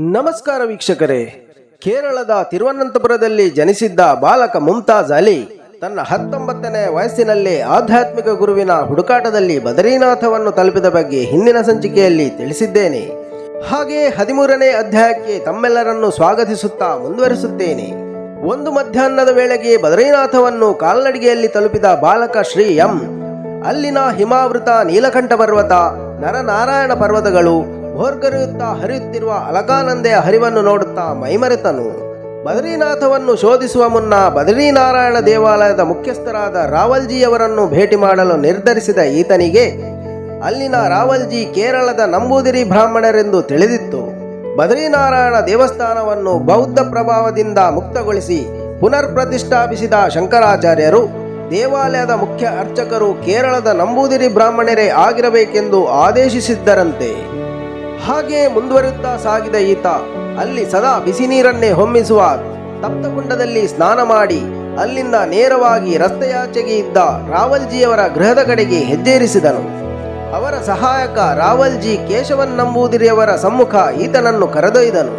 ನಮಸ್ಕಾರ ವೀಕ್ಷಕರೇ. ಕೇರಳದ ತಿರುವನಂತಪುರದಲ್ಲಿ ಜನಿಸಿದ್ದ ಬಾಲಕ ಮುಮ್ತಾಜ್ ಅಲಿ ತನ್ನ ಹತ್ತೊಂಬತ್ತನೇ ವಯಸ್ಸಿನಲ್ಲಿ ಆಧ್ಯಾತ್ಮಿಕ ಗುರುವಿನ ಹುಡುಕಾಟದಲ್ಲಿ ಬದರೀನಾಥವನ್ನು ತಲುಪಿದ ಬಗ್ಗೆ ಹಿಂದಿನ ಸಂಚಿಕೆಯಲ್ಲಿ ತಿಳಿಸಿದ್ದೇನೆ. ಹಾಗೆ ಹದಿಮೂರನೇ ಅಧ್ಯಾಯಕ್ಕೆ ತಮ್ಮೆಲ್ಲರನ್ನು ಸ್ವಾಗತಿಸುತ್ತಾ ಮುಂದುವರಿಸುತ್ತೇನೆ. ಒಂದು ಮಧ್ಯಾಹ್ನದ ವೇಳೆಗೆ ಬದರೀನಾಥವನ್ನು ಕಾಲ್ನಡಿಗೆಯಲ್ಲಿ ತಲುಪಿದ ಬಾಲಕ ಶ್ರೀ ಎಂ. ಅಲ್ಲಿನ ಹಿಮಾವೃತ ನೀಲಕಂಠ ಪರ್ವತ, ನರನಾರಾಯಣ ಪರ್ವತಗಳು ಭೋರ್ಗರೆಯುತ್ತಾ ಹರಿಯುತ್ತಿರುವ ಅಲಕಾನಂದೆಯ ಹರಿವನ್ನು ನೋಡುತ್ತಾ ಮೈಮರೆತನು. ಬದರೀನಾಥವನ್ನು ಶೋಧಿಸುವ ಮುನ್ನ ಬದರಿನಾರಾಯಣ ದೇವಾಲಯದ ಮುಖ್ಯಸ್ಥರಾದ ರಾವಲ್ಜಿಯವರನ್ನು ಭೇಟಿ ಮಾಡಲು ನಿರ್ಧರಿಸಿದ ಈತನಿಗೆ, ಅಲ್ಲಿನ ರಾವಲ್ಜಿ ಕೇರಳದ ನಂಬೂದಿರಿ ಬ್ರಾಹ್ಮಣರೆಂದು ತಿಳಿದಿತ್ತು. ಬದರಿನಾರಾಯಣ ದೇವಸ್ಥಾನವನ್ನು ಬೌದ್ಧ ಪ್ರಭಾವದಿಂದ ಮುಕ್ತಗೊಳಿಸಿ ಪುನರ್ ಪ್ರತಿಷ್ಠಾಪಿಸಿದ ಶಂಕರಾಚಾರ್ಯರು, ದೇವಾಲಯದ ಮುಖ್ಯ ಅರ್ಚಕರು ಕೇರಳದ ನಂಬೂದಿರಿ ಬ್ರಾಹ್ಮಣರೇ ಆಗಿರಬೇಕೆಂದು ಆದೇಶಿಸಿದ್ದರಂತೆ. ಹಾಗೆ ಮುಂದುವರಿಯುತ್ತಾ ಸಾಗಿದ ಈತ. ಅಲ್ಲಿ ಸದಾ ಬಿಸಿ ನೀರನ್ನೇ ಹೊಮ್ಮಿಸುವ ತಪ್ತಕುಂಡದಲ್ಲಿ ಸ್ನಾನ ಮಾಡಿ, ಅಲ್ಲಿಂದ ನೇರವಾಗಿ ರಸ್ತೆಯಾಚೆಗೆ ಇದ್ದ ರಾವಲ್ಜಿಯವರ ಗೃಹದ ಕಡೆಗೆ ಹೆಜ್ಜೇರಿಸಿದನು. ಅವರ ಸಹಾಯಕ ರಾವಲ್ಜಿ ಕೇಶವನ್ ನಂಬೂದಿರಿಯವರ ಸಮ್ಮುಖ ಈತನನ್ನು ಕರೆದೊಯ್ದನು.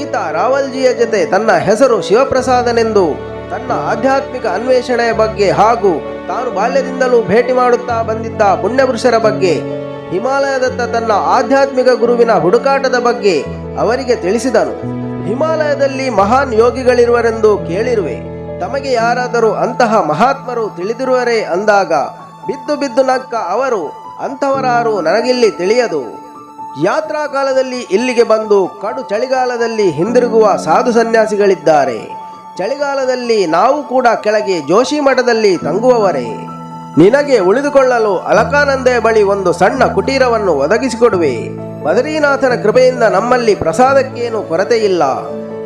ಈತ ರಾವಲ್ಜಿಯ ಜೊತೆ ತನ್ನ ಹೆಸರು ಶಿವಪ್ರಸಾದನೆಂದು, ತನ್ನ ಆಧ್ಯಾತ್ಮಿಕ ಅನ್ವೇಷಣೆಯ ಬಗ್ಗೆ ಹಾಗೂ ತಾನು ಬಾಲ್ಯದಿಂದಲೂ ಭೇಟಿ ಮಾಡುತ್ತಾ ಬಂದಿದ್ದ ಪುಣ್ಯಪುರುಷರ ಬಗ್ಗೆ ಹಿಮಾಲಯದತ್ತ ತನ್ನ ಆಧ್ಯಾತ್ಮಿಕ ಗುರುವಿನ ಹುಡುಕಾಟದ ಬಗ್ಗೆ ಅವರಿಗೆ ತಿಳಿಸಿದನು. ಹಿಮಾಲಯದಲ್ಲಿ ಮಹಾನ್ ಯೋಗಿಗಳಿರುವರೆಂದು ಕೇಳಿರುವೆ. ತಮಗೆ ಯಾರಾದರೂ ಅಂತಹ ಮಹಾತ್ಮರು ತಿಳಿದಿರುವರೇ ಅಂದಾಗ ಬಿದ್ದು ಬಿದ್ದು ನಕ್ಕ ಅವರು, ಅಂಥವರಾರು ನನಗಿಲ್ಲಿ ತಿಳಿಯದು. ಯಾತ್ರಾ ಕಾಲದಲ್ಲಿ ಇಲ್ಲಿಗೆ ಬಂದು ಕಡು ಚಳಿಗಾಲದಲ್ಲಿ ಹಿಂದಿರುಗುವ ಸಾಧು ಸನ್ಯಾಸಿಗಳಿದ್ದಾರೆ. ಚಳಿಗಾಲದಲ್ಲಿ ನಾವು ಕೂಡ ಕೆಳಗೆ ಜೋಶಿ ಮಠದಲ್ಲಿ ತಂಗುವವರೇ. ನಿನಗೆ ಉಳಿದುಕೊಳ್ಳಲು ಅಲಕಾನಂದೆ ಬಳಿ ಒಂದು ಸಣ್ಣ ಕುಟೀರವನ್ನು ಒದಗಿಸಿಕೊಡುವೆ. ಬದರೀನಾಥನ ಕೃಪೆಯಿಂದ ನಮ್ಮಲ್ಲಿ ಪ್ರಸಾದಕ್ಕೇನು ಕೊರತೆಯಿಲ್ಲ.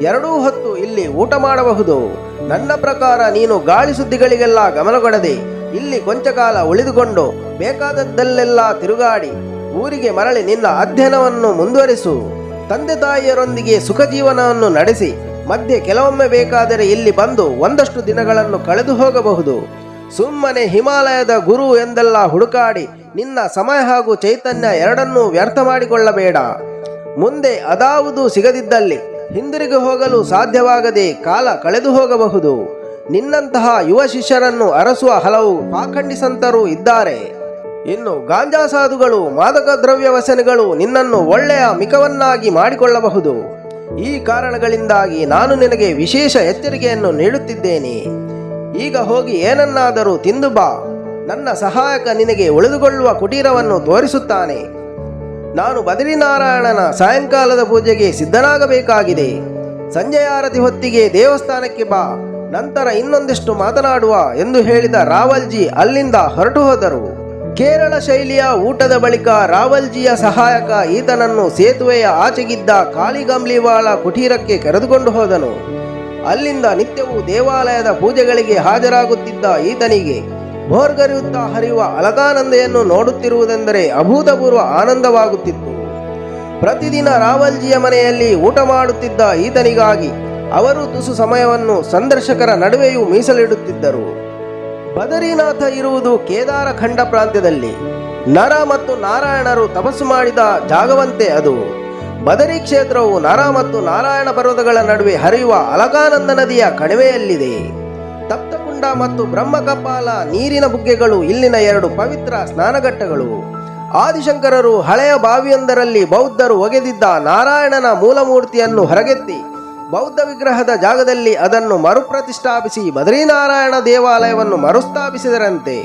ಎರಡೂ ಹೊತ್ತು ಇಲ್ಲಿ ಊಟ ಮಾಡಬಹುದು. ನನ್ನ ಪ್ರಕಾರ ನೀನು ಗಾಳಿ ಸುದ್ದಿಗಳಿಗೆಲ್ಲ ಗಮನ ಕೊಡದೆ ಇಲ್ಲಿ ಕೊಂಚ ಕಾಲ ಉಳಿದುಕೊಂಡು ಬೇಕಾದದ್ದಲ್ಲೆಲ್ಲ ತಿರುಗಾಡಿ ಊರಿಗೆ ಮರಳಿ ನಿನ್ನ ಅಧ್ಯಯನವನ್ನು ಮುಂದುವರಿಸು. ತಂದೆ ತಾಯಿಯರೊಂದಿಗೆ ಸುಖ ಜೀವನವನ್ನು ನಡೆಸಿ ಮಧ್ಯೆ ಕೆಲವೊಮ್ಮೆ ಬೇಕಾದರೆ ಇಲ್ಲಿ ಬಂದು ಒಂದಷ್ಟು ದಿನಗಳನ್ನು ಕಳೆದು ಹೋಗಬಹುದು. ಸುಮ್ಮನೆ ಹಿಮಾಲಯದ ಗುರು ಎಂದೆಲ್ಲ ಹುಡುಕಾಡಿ ನಿನ್ನ ಸಮಯ ಹಾಗೂ ಚೈತನ್ಯ ಎರಡನ್ನೂ ವ್ಯರ್ಥ ಮಾಡಿಕೊಳ್ಳಬೇಡ. ಮುಂದೆ ಅದಾವುದು ಸಿಗದಿದ್ದಲ್ಲಿ ಹಿಂದಿರುಗಿ ಹೋಗಲು ಸಾಧ್ಯವಾಗದೆ ಕಾಲ ಕಳೆದು ಹೋಗಬಹುದು. ನಿನ್ನಂತಹ ಯುವ ಶಿಷ್ಯರನ್ನು ಅರಸುವ ಹಲವು ಪಾಖಂಡಿಸಂತರೂ ಇದ್ದಾರೆ. ಇನ್ನು ಗಾಂಜಾ ಸಾಧುಗಳು, ಮಾದಕ ದ್ರವ್ಯ ವ್ಯಸನಗಳು ನಿನ್ನನ್ನು ಒಳ್ಳೆಯ ಮಿಕವನ್ನಾಗಿ ಮಾಡಿಕೊಳ್ಳಬಹುದು. ಈ ಕಾರಣಗಳಿಂದಾಗಿ ನಾನು ನಿನಗೆ ವಿಶೇಷ ಎಚ್ಚರಿಕೆಯನ್ನು ನೀಡುತ್ತಿದ್ದೇನೆ. ಈಗ ಹೋಗಿ ಏನನ್ನಾದರೂ ತಿಂದು ಬಾ. ನನ್ನ ಸಹಾಯಕ ನಿನಗೆ ಉಳಿದುಕೊಳ್ಳುವ ಕುಟೀರವನ್ನು ತೋರಿಸುತ್ತಾನೆ. ನಾನು ಬದರಿನಾರಾಯಣನ ಸಾಯಂಕಾಲದ ಪೂಜೆಗೆ ಸಿದ್ಧನಾಗಬೇಕಾಗಿದೆ. ಸಂಜೆ ಆರತಿ ಹೊತ್ತಿಗೆ ದೇವಸ್ಥಾನಕ್ಕೆ ಬಾ. ನಂತರ ಇನ್ನೊಂದಿಷ್ಟು ಮಾತನಾಡುವ ಎಂದು ಹೇಳಿದ ರಾವಲ್ಜಿ ಅಲ್ಲಿಂದ ಹೊರಟು ಹೋದರು. ಕೇರಳ ಶೈಲಿಯ ಊಟದ ಬಳಿಕ ರಾವಲ್ಜಿಯ ಸಹಾಯಕ ಈತನನ್ನು ಸೇತುವೆಯ ಆಚೆಗಿದ್ದ ಕಾಳಿಗಂಬ್ಲಿವಾಳ ಕುಟೀರಕ್ಕೆ ಕರೆದುಕೊಂಡು ಹೋದನು. ಅಲ್ಲಿಂದ ನಿತ್ಯವೂ ದೇವಾಲಯದ ಪೂಜೆಗಳಿಗೆ ಹಾಜರಾಗುತ್ತಿದ್ದ ಈತನಿಗೆ ಭೋರ್ಗರಿಯುತ್ತಾ ಹರಿಯುವ ಅಲಕಾನಂದೆಯನ್ನು ನೋಡುತ್ತಿರುವುದೆಂದರೆ ಅಭೂತಪೂರ್ವ ಆನಂದವಾಗುತ್ತಿತ್ತು. ಪ್ರತಿದಿನ ರಾವಲ್ಜಿಯ ಮನೆಯಲ್ಲಿ ಊಟ ಮಾಡುತ್ತಿದ್ದ ಈತನಿಗಾಗಿ ಅವರು ತುಸು ಸಮಯವನ್ನು ಸಂದರ್ಶಕರ ನಡುವೆಯೂ ಮೀಸಲಿಡುತ್ತಿದ್ದರು. ಬದರಿನಾಥ ಇರುವುದು ಕೇದಾರ ಖಂಡ ಪ್ರಾಂತ್ಯದಲ್ಲಿ. ನರ ಮತ್ತು ನಾರಾಯಣರು ತಪಸ್ಸು ಮಾಡಿದ ಜಾಗವಂತೆ ಅದು. ಬದರಿ ಕ್ಷೇತ್ರವು ನರ ಮತ್ತು ನಾರಾಯಣ ಪರ್ವತಗಳ ನಡುವೆ ಹರಿಯುವ ಅಲಕಾನಂದ ನದಿಯ ಕಣಿವೆಯಲ್ಲಿದೆ. ತಪ್ತಕುಂಡ ಮತ್ತು ಬ್ರಹ್ಮಕಪಾಲ ನೀರಿನ ಬುಗ್ಗೆಗಳು ಇಲ್ಲಿನ ಎರಡು ಪವಿತ್ರ ಸ್ನಾನಘಟ್ಟಗಳು. ಆದಿಶಂಕರರು ಹಳೆಯ ಬಾವಿಯೊಂದರಲ್ಲಿ ಬೌದ್ಧರು ಒಗೆದಿದ್ದ ನಾರಾಯಣನ ಮೂಲಮೂರ್ತಿಯನ್ನು ಹೊರಗೆತ್ತಿ ಬೌದ್ಧ ವಿಗ್ರಹದ ಜಾಗದಲ್ಲಿ ಅದನ್ನು ಮರುಪ್ರತಿಷ್ಠಾಪಿಸಿ ಬದರಿನಾರಾಯಣ ದೇವಾಲಯವನ್ನು ಮರುಸ್ಥಾಪಿಸಿದರಂತೆ.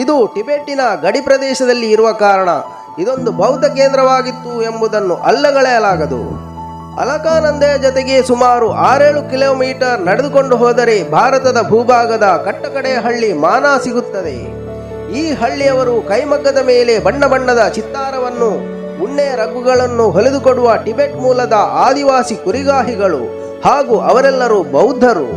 ಇದು ಟಿಬೆಟ್ಟಿನ ಗಡಿ ಪ್ರದೇಶದಲ್ಲಿ ಇರುವ ಕಾರಣ ಇದೊಂದು ಬೌದ್ಧ ಕೇಂದ್ರವಾಗಿತ್ತು ಎಂಬುದನ್ನು ಅಲ್ಲಗಳೆಯಲಾಗದು. ಅಲಕಾನಂದೆಯ ಜೊತೆಗೆ ಸುಮಾರು ಆರೇಳು ಕಿಲೋಮೀಟರ್ ನಡೆದುಕೊಂಡು ಹೋದರೆ ಭಾರತದ ಭೂಭಾಗದ ಕಟ್ಟಕಡೆ ಹಳ್ಳಿ ಮಾನ ಸಿಗುತ್ತದೆ. ಈ ಹಳ್ಳಿಯವರು ಕೈಮಗ್ಗದ ಮೇಲೆ ಬಣ್ಣ ಬಣ್ಣದ ಚಿತ್ತಾರವನ್ನು ಉಣ್ಣೆಯ ರಗ್ಗುಗಳನ್ನು ಹೊಲಿದುಕೊಡುವ ಟಿಬೆಟ್ ಮೂಲದ ಆದಿವಾಸಿ ಕುರಿಗಾಹಿಗಳು ಹಾಗೂ ಅವರೆಲ್ಲರೂ ಬೌದ್ಧರು.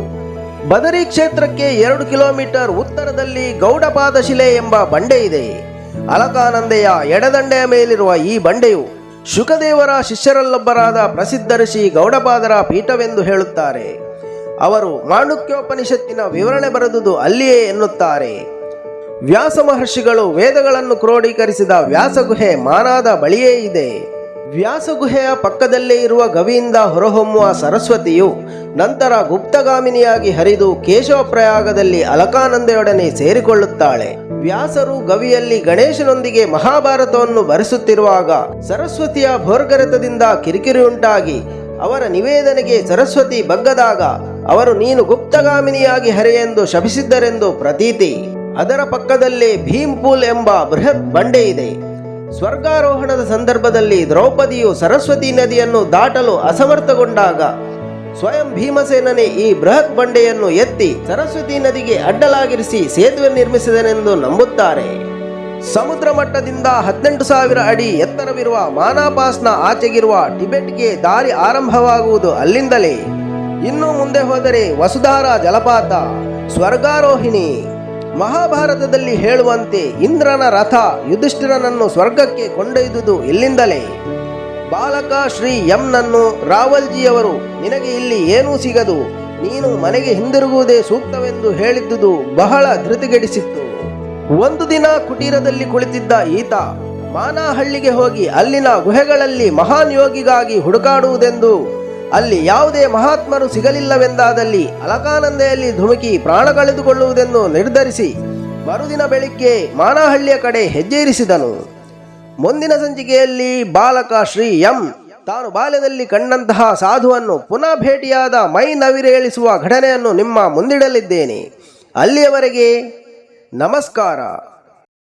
ಬದರಿ ಕ್ಷೇತ್ರಕ್ಕೆ ಎರಡು ಕಿಲೋಮೀಟರ್ ಉತ್ತರದಲ್ಲಿ ಗೌಡಪಾದಶಿಲೆ ಎಂಬ ಬಂಡೆ ಇದೆ. ಅಲಕಾನಂದೆಯ ಎಡದಂಡೆಯ ಮೇಲಿರುವ ಈ ಬಂಡೆಯು ಶುಕದೇವರ ಶಿಷ್ಯರಲ್ಲೊಬ್ಬರಾದ ಪ್ರಸಿದ್ಧ ಋಷಿ ಗೌಡಪಾದರ ಪೀಠವೆಂದು ಹೇಳುತ್ತಾರೆ. ಅವರು ಮಾಣುಕ್ಯೋಪನಿಷತ್ತಿನ ವಿವರಣೆ ಬರೆದುದು ಅಲ್ಲಿಯೇ ಎನ್ನುತ್ತಾರೆ. ವ್ಯಾಸ ಮಹರ್ಷಿಗಳು ವೇದಗಳನ್ನು ಕ್ರೋಢೀಕರಿಸಿದ ವ್ಯಾಸಗುಹೆ ಮಾನಾದ ಬಳಿಯೇ ಇದೆ. ವ್ಯಾಸಗುಹೆಯ ಪಕ್ಕದಲ್ಲೇ ಇರುವ ಗವಿಯಿಂದ ಹೊರಹೊಮ್ಮುವ ಸರಸ್ವತಿಯು ನಂತರ ಗುಪ್ತಗಾಮಿನಿಯಾಗಿ ಹರಿದು ಕೇಶವಪ್ರಯಾಗದಲ್ಲಿ ಅಲಕಾನಂದೆಯೊಡನೆ ಸೇರಿಕೊಳ್ಳುತ್ತಾಳೆ. ವ್ಯಾಸರು ಗವಿಯಲ್ಲಿ ಗಣೇಶನೊಂದಿಗೆ ಮಹಾಭಾರತವನ್ನು ಬರೆಸುತ್ತಿರುವಾಗ ಸರಸ್ವತಿಯ ಭೋರ್ಗರೆತದಿಂದ ಕಿರಿಕಿರಿ ಉಂಟಾಗಿ ಅವರ ನಿವೇದನೆಗೆ ಸರಸ್ವತಿ ಬಗ್ಗದಾಗ ಅವರು ನೀನು ಗುಪ್ತಗಾಮಿನಿಯಾಗಿ ಹರೆಯೆಂದು ಶಪಿಸಿದ್ದರೆಂದು ಪ್ರತೀತಿ. ಅದರ ಪಕ್ಕದಲ್ಲೇ ಭೀಂಪೂಲ್ ಎಂಬ ಬೃಹತ್ ಬಂಡೆ ಇದೆ. ಸ್ವರ್ಗಾರೋಹಣದ ಸಂದರ್ಭದಲ್ಲಿ ದ್ರೌಪದಿಯು ಸರಸ್ವತಿ ನದಿಯನ್ನು ದಾಟಲು ಅಸಮರ್ಥಗೊಂಡಾಗ ಸ್ವಯಂ ಭೀಮಸೇನನೇ ಈ ಬೃಹತ್ ಬಂಡೆಯನ್ನು ಎತ್ತಿ ಸರಸ್ವತಿ ನದಿಗೆ ಅಡ್ಡಲಾಗಿರಿಸಿ ಸೇತುವೆ ನಿರ್ಮಿಸಿದನೆಂದು ನಂಬುತ್ತಾರೆ. ಸಮುದ್ರ ಮಟ್ಟದಿಂದ ಹದಿನೆಂಟು ಸಾವಿರ ಅಡಿ ಎತ್ತರವಿರುವ ಮಾನಾಪಾಸ್ನ ಆಚೆಗಿರುವ ಟಿಬೆಟ್ಗೆ ದಾರಿ ಆರಂಭವಾಗುವುದು ಅಲ್ಲಿಂದಲೇ. ಇನ್ನು ಮುಂದೆ ಹೋದರೆ ವಸುಧಾರ ಜಲಪಾತ, ಸ್ವರ್ಗಾರೋಹಿಣಿ. ಮಹಾಭಾರತದಲ್ಲಿ ಹೇಳುವಂತೆ ಇಂದ್ರನ ರಥ ಯುಧಿಷ್ಠಿರನನ್ನು ಸ್ವರ್ಗಕ್ಕೆ ಕೊಂಡೊಯ್ದುದು ಇಲ್ಲಿಂದಲೇ. ಬಾಲಕ ಶ್ರೀ ಎಂನನ್ನು ರಾವಲ್ಜಿಯವರು, ನಿನಗೆ ಇಲ್ಲಿ ಏನೂ ಸಿಗದು? ನೀನು ಮನೆಗೆ ಹಿಂದಿರುಗುವುದೇ ಸೂಕ್ತವೆಂದು ಹೇಳಿದ್ದುದು ಬಹಳ ಧೃತಿಗೆಡಿಸಿತ್ತು. ಒಂದು ದಿನ ಕುಟೀರದಲ್ಲಿ ಕುಳಿತಿದ್ದ ಈತ, ಮಾನಹಳ್ಳಿಗೆ ಹೋಗಿ ಅಲ್ಲಿನ ಗುಹೆಗಳಲ್ಲಿ ಮಹಾನ್ ಯೋಗಿಗಾಗಿ ಹುಡುಕಾಡುವುದೆಂದು, ಅಲ್ಲಿ ಯಾವುದೇ ಮಹಾತ್ಮರು ಸಿಗಲಿಲ್ಲವೆಂದಾದಲ್ಲಿ ಅಲಕಾನಂದೆಯಲ್ಲಿ ಧುಮುಕಿ ಪ್ರಾಣ ಕಳೆದುಕೊಳ್ಳುವುದೆಂದು ನಿರ್ಧರಿಸಿ, ಮರುದಿನ ಬೆಳಿಗ್ಗೆ ಮಾನಹಳ್ಳಿಯ ಕಡೆ ಹೆಜ್ಜೆ ಇರಿಸಿದನು ಮುಂದಿನ ಸಂಚಿಕೆಯಲ್ಲಿ ಬಾಲಕ ಶ್ರೀ ಎಂ. ತಾನು ಬಾಲ್ಯದಲ್ಲಿ ಕಂಡಂತಹ ಸಾಧುವನ್ನು ಪುನಃ ಭೇಟಿಯಾದ ಮೈ ನವಿರೇಳಿಸುವ ಘಟನೆಯನ್ನು ನಿಮ್ಮ ಮುಂದಿಡಲಿದ್ದೇನೆ. ಅಲ್ಲಿಯವರೆಗೆ ನಮಸ್ಕಾರ.